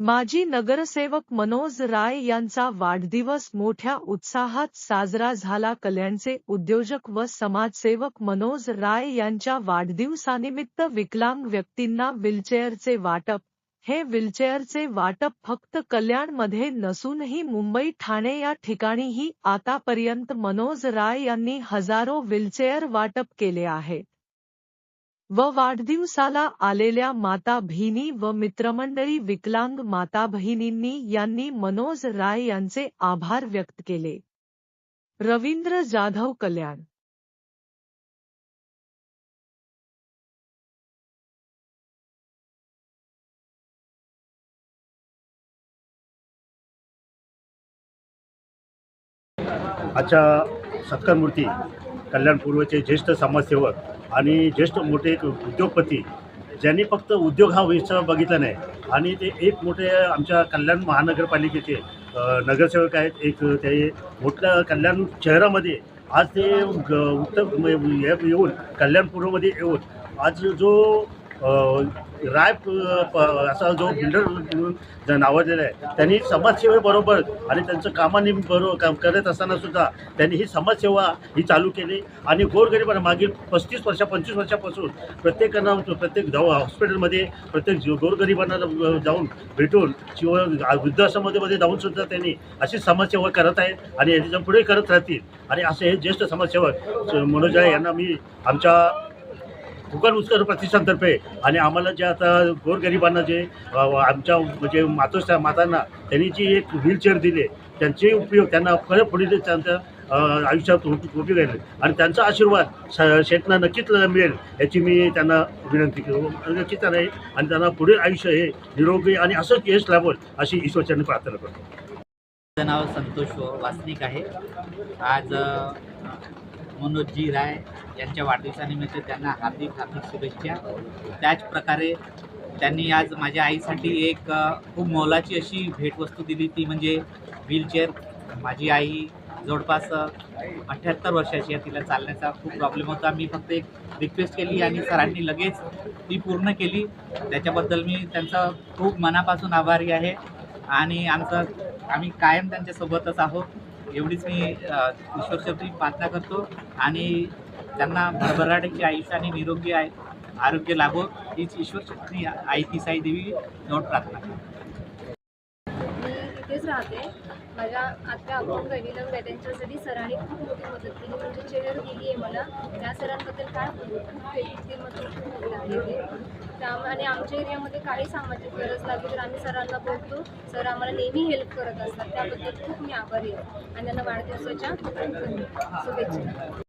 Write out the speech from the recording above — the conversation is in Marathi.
माजी नगरसेवक मनोज राय यांचा वाढदिवस मोठ्या उत्साहात साजरा झाला. कल्याणचे उद्योजक व समाजसेवक मनोज राय यांच्या वाढदिवसानिमित्त विकलांग व्यक्तींना व्हीलचेअरचे वाटप. हे व्हीलचेअरचे वाटप फक्त कल्याणमध्ये नसूनही मुंबई ठाणे या ठिकाणीही आतापर्यंत मनोज राय यांनी हजारो व्हीलचेअर वाटप केले आहेत. व वाढदिवसाला आलेल्या माता भगिनी व मित्रमंडळी विकलांग माता भगिनींनी यांनी मनोज राय यांचे आभार व्यक्त केले. रवींद्र जाधव कल्याण आजच्या सत्कार कल्याण पूर्वचे ज्येष्ठ समाजसेवक आणि ज्येष्ठ मोठे एक उद्योगपती ज्यांनी फक्त उद्योग हा विषय बघितला नाही आणि ते एक मोठे आमच्या कल्याण महानगरपालिकेचे नगरसेवक आहेत. एक ते मोठ्या कल्याण शहरामध्ये आज ते ग- उत्तर येऊन कल्याण पूर्वमध्ये येऊन आज जो राय प- असा जो बिल्डर नावाजलेला आहे त्यांनी समाजसेवेबरोबर आणि त्यांचं कामाने बरोबर काम करत असताना सुद्धा त्यांनी ही समाजसेवा ही चालू केली. आणि गोरगरिबांना मागील पस्तीस वर्षा पंचवीस वर्षापासून प्रत्येकांना प्रत्येक जाऊ हॉस्पिटलमध्ये प्रत्येक जीव- गोरगरिबांना जाऊन भेटून किंवा वृद्धाश्रमामध्ये जाऊन सुद्धा त्यांनी अशी समाजसेवा करत आहेत आणि याच्यापुढे करत राहतील. आणि असे हे ज्येष्ठ समाजसेवक मनोज आहे यांना मी आमच्या भूगोल उत्कर प्रतिष्ठानतर्फे आणि आम्हाला जे आता गोरगरिबांना जे आमच्या म्हणजे मातोश्या मातांना त्यांनी जी एक व्हीलचेअर दिली त्यांचे उपयोग त्यांना खरं पुढे त्यांच्या आयुष्यात उपयोग आहे आणि त्यांचा आशीर्वाद श- शेतना नक्कीच मिळेल याची मी त्यांना विनंती करू नक्कीच आहे आणि त्यांना पुढे आयुष्य हे निरोगी आणि असंच यश लाभल अशी ईश्वरचरणी प्रार्थना करतो. माझं नाव संतोष वासनिक आहे. आज मनोजी मनोजजी राय यांच्या वाढदिवसानिमित्त त्यांना हार्दिक हार्दिक शुभेच्छा. त्याचप्रकारे त्यांनी आज माझ्या आईसाठी एक खूप मोलाची अशी भेटवस्तू दिली. ती म्हणजे व्हीलचेअर माझी आई जवळपास अठ्ठ्याहत्तर वर्षाची आहे. तिला चालण्याचा खूप प्रॉब्लेम होता. मी फक्त एक रिक्वेस्ट केली आणि सरांनी लगेच ती पूर्ण केली. त्याच्याबद्दल मी त्यांचा खूप मनापासून आभारी आहे. आणि आमचं आम्ही कायम त्यांच्यासोबतच आहोत. एवढीच मी अ, ईश्वरशक्ती प्रार्थना करतो आणि त्यांना भरभराटीचे आयुष्य आणि निरोगी आहे आरोग्य लाभो हीच ईश्वरशक्ती आई ती साई देवी जवळ प्रार्थना मी इथेच राहते. माझ्या आत्या आपण बहिणीला आहे. त्यांच्यासाठी सरांनी खूप मोठी मदत केली. म्हणजे चेअर दिली आहे मला. त्या सरांबद्दल काय बोलू? खूप आहे. ते त्यामुळे आणि आमच्या एरियामध्ये काही सामाजिक गरज लागली तर आम्ही सरांना बोलतो सर आम्हाला नेहमी हेल्प करत असतात. त्याबद्दल खूप मी आभारी आहे. आणि त्यांना वाढदिवसाच्या शुभेच्छा.